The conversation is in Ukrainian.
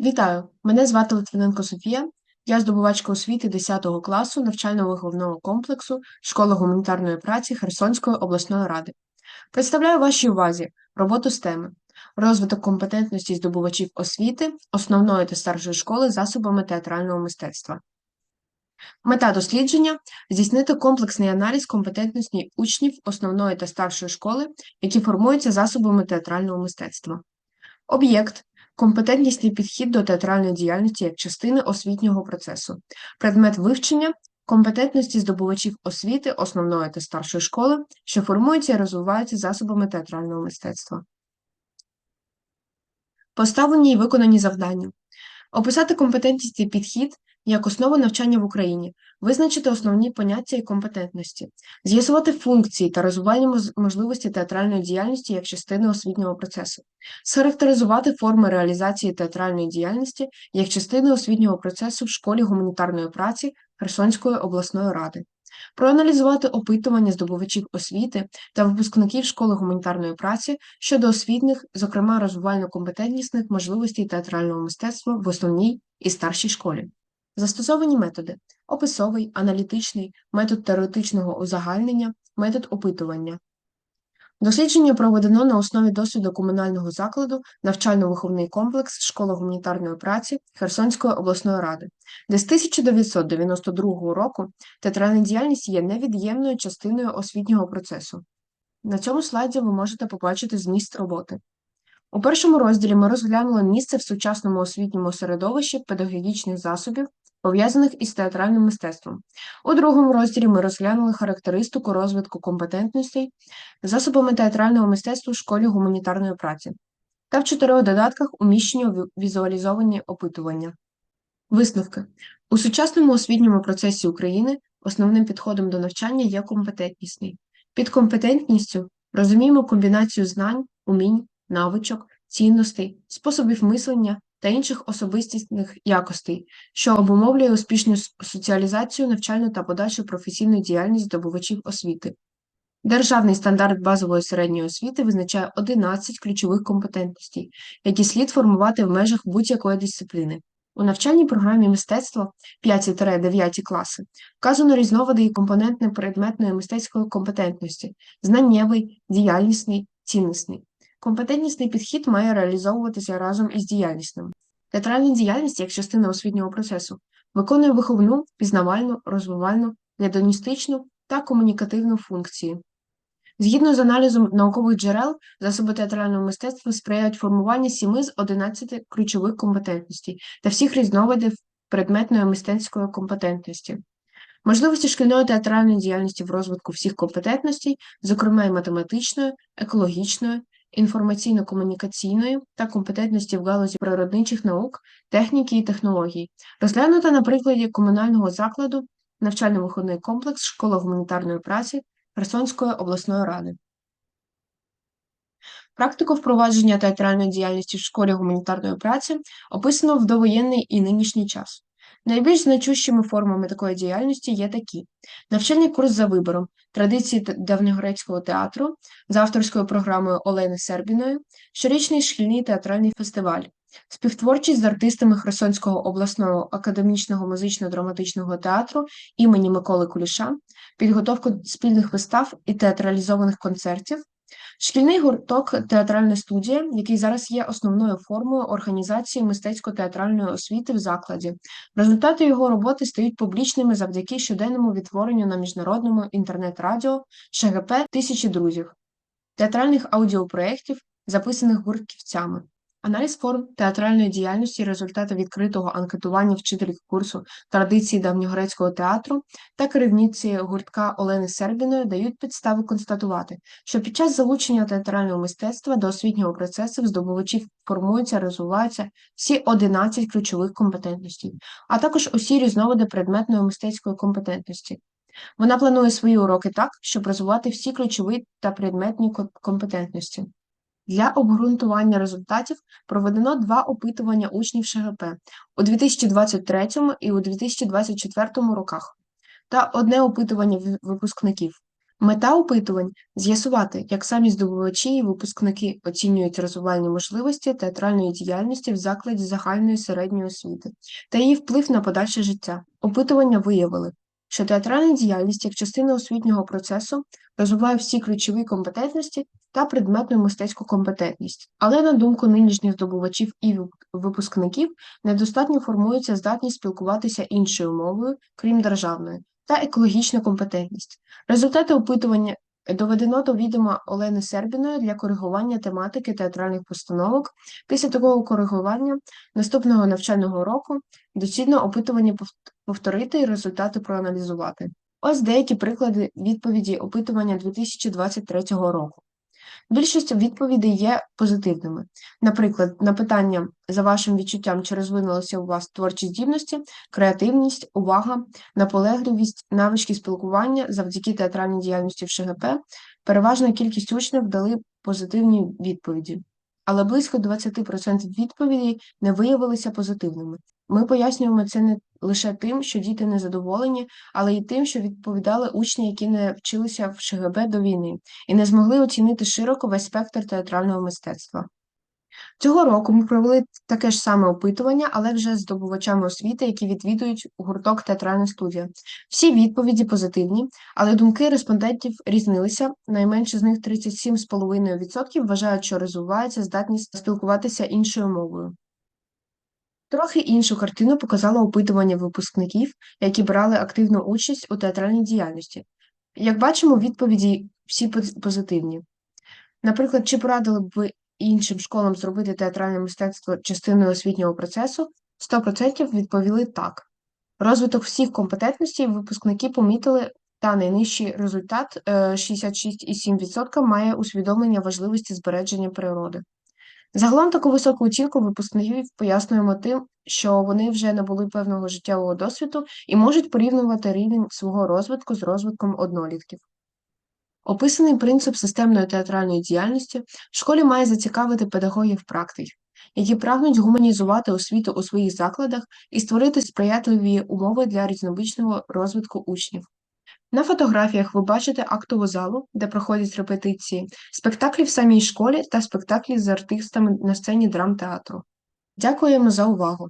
Вітаю! Мене звати Литвиненко Софія. Я здобувачка освіти 10 класу навчально-виховного комплексу Школи гуманітарної праці Херсонської обласної ради. Представляю вашій увазі роботу з теми розвиток компетентності здобувачів освіти основної та старшої школи засобами театрального мистецтва. Мета дослідження здійснити комплексний аналіз компетентності учнів основної та старшої школи, які формуються засобами театрального мистецтва. Об'єкт компетентнісний підхід до театральної діяльності як частини освітнього процесу, предмет вивчення компетентності здобувачів освіти основної та старшої школи, що формуються і розвиваються засобами театрального мистецтва. Поставлені і виконані завдання. Описати компетентність і підхід як основу навчання в Україні, визначити основні поняття і компетентності, з'ясувати функції та розвивальні можливості театральної діяльності як частини освітнього процесу, схарактеризувати форми реалізації театральної діяльності як частини освітнього процесу в школі гуманітарної праці Херсонської обласної ради, проаналізувати опитування здобувачів освіти та випускників школи гуманітарної праці щодо освітних, зокрема розвивально-компетентнісних можливостей театрального мистецтва в основній і старшій школі. Застосовані методи описовий, аналітичний, метод теоретичного узагальнення, метод опитування. Дослідження проведено на основі досвіду комунального закладу навчально-виховний комплекс Школа гуманітарної праці Херсонської обласної ради, де з 1992 року театральна діяльність є невід'ємною частиною освітнього процесу. На цьому слайді ви можете побачити зміст роботи. У першому розділі ми розглянули місце в сучасному освітньому середовищі педагогічних засобів, пов'язаних із театральним мистецтвом. У другому розділі ми розглянули характеристику розвитку компетентностей засобами театрального мистецтва в школі гуманітарної праці та в чотирьох додатках уміщені візуалізовані опитування. Висновки. У сучасному освітньому процесі України основним підходом до навчання є компетентнісний. Під компетентністю розуміємо комбінацію знань, умінь, навичок, цінностей, способів мислення та інших особистісних якостей, що обумовлює успішну соціалізацію, навчальну та подальшу професійну діяльність здобувачів освіти. Державний стандарт базової середньої освіти визначає 11 ключових компетентностей, які слід формувати в межах будь-якої дисципліни. У навчальній програмі мистецтво 5-9 класи вказано різновиди і компоненти предметної мистецької компетентності знаннєвий, діяльнісний, ціннісний. Компетентнісний підхід має реалізовуватися разом із діяльнісним. Театральна діяльність як частина освітнього процесу виконує виховну, пізнавальну, розвивальну, гедоністичну та комунікативну функції. Згідно з аналізом наукових джерел, засоби театрального мистецтва сприяють формуванню 7 з 11 ключових компетентностей та всіх різновидів предметної мистецької компетентності. Можливості шкільної театральної діяльності в розвитку всіх компетентностей, зокрема і математичної, екологічної, інформаційно-комунікаційної та компетентності в галузі природничих наук, техніки і технологій, розглянута на прикладі комунального закладу навчально-виховний комплекс Школа гуманітарної праці Херсонської обласної ради. Практику впровадження театральної діяльності в школі гуманітарної праці описано в довоєнний і нинішній час. Найбільш значущими формами такої діяльності є такі: навчальний курс за вибором, традиції давньогрецького театру за авторською програмою Олени Сербіної, щорічний шкільний театральний фестиваль, співтворчість з артистами Херсонського обласного академічного музично-драматичного театру імені Миколи Куліша, підготовку спільних вистав і театралізованих концертів, Шкільний гурток Театральна студія, який зараз є основною формою організації мистецько-театральної освіти в закладі. Результати його роботи стають публічними завдяки щоденному відтворенню на міжнародному інтернет-радіо ШГП Тисячі друзів, театральних аудіопроєктів, записаних гуртківцями. Аналіз форм театральної діяльності, результати відкритого анкетування вчителів курсу традиції давньогрецького театру та керівниці гуртка Олени Сербіної дають підстави констатувати, що під час залучення театрального мистецтва до освітнього процесу в здобувачів формуються, розвиваються всі 11 ключових компетентностей, а також усі різновиди предметної мистецької компетентності. Вона планує свої уроки так, щоб розвивати всі ключові та предметні компетентності. Для обґрунтування результатів проведено два опитування учнів ШГП у 2023 і у 2024 роках та одне опитування випускників. Мета опитувань з'ясувати, як самі здобувачі і випускники оцінюють розвивальні можливості театральної діяльності в закладі загальної середньої освіти та її вплив на подальше життя. Опитування виявили, що театральна діяльність як частина освітнього процесу розвиває всі ключові компетентності та предметну мистецьку компетентність. Але, на думку нинішніх здобувачів і випускників, недостатньо формується здатність спілкуватися іншою мовою, крім державної, та екологічна компетентність. Результати опитування доведено до відома Олени Сербіної для коригування тематики театральних постановок. Після такого коригування наступного навчального року доцільно опитування повторити і результати проаналізувати. Ось деякі приклади відповіді опитування 2023 року. Більшість відповідей є позитивними. Наприклад, на питання за вашим відчуттям, чи розвинулися у вас творчі здібності, креативність, увага, наполегливість, навички спілкування завдяки театральній діяльності в ШГП, переважна кількість учнів дали позитивні відповіді, але близько 20% відповідей не виявилися позитивними. Ми пояснюємо це не лише тим, що діти не задоволені, але й тим, що відповідали учні, які не вчилися в ШГБ до війни і не змогли оцінити широко весь спектр театрального мистецтва. Цього року ми провели таке ж саме опитування, але вже з здобувачами освіти, які відвідують гурток театральна студія. Всі відповіді позитивні, але думки респондентів різнилися. Найменше з них 37,5% вважають, що розвивається здатність спілкуватися іншою мовою. Трохи іншу картину показало опитування випускників, які брали активну участь у театральній діяльності. Як бачимо, відповіді всі позитивні. Наприклад, чи порадили б ви іншим школам зробити театральне мистецтво частиною освітнього процесу? 100% відповіли так. Розвиток всіх компетентностей випускники помітили, та найнижчий результат е, 66,7% має усвідомлення важливості збереження природи. Загалом таку високу оцінку випускників пояснюємо тим, що вони вже набули певного життєвого досвіду і можуть порівнювати рівень свого розвитку з розвитком однолітків. Описаний принцип системної театральної діяльності в школі має зацікавити педагогів практик, які прагнуть гуманізувати освіту у своїх закладах і створити сприятливі умови для різнобічного розвитку учнів. На фотографіях ви бачите актову залу, де проходять репетиції, спектаклі в самій школі та спектаклі з артистами на сцені драмтеатру. Дякуємо за увагу!